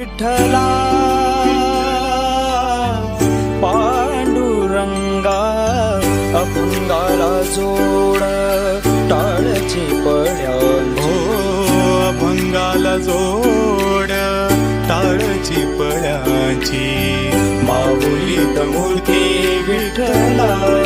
विठ्ठला पांडुरंगा अभंगाला जोड टाळची पड्या हो अभंगाला जोड टाळची पड्याची. माऊली मूर्ती विठ्ठलाची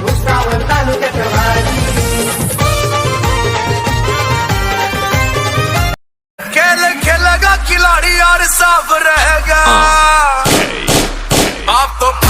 भुसावळ तालुक्यात खेल खेलेगा खिलाड़ी और साफ रहेगा आप तो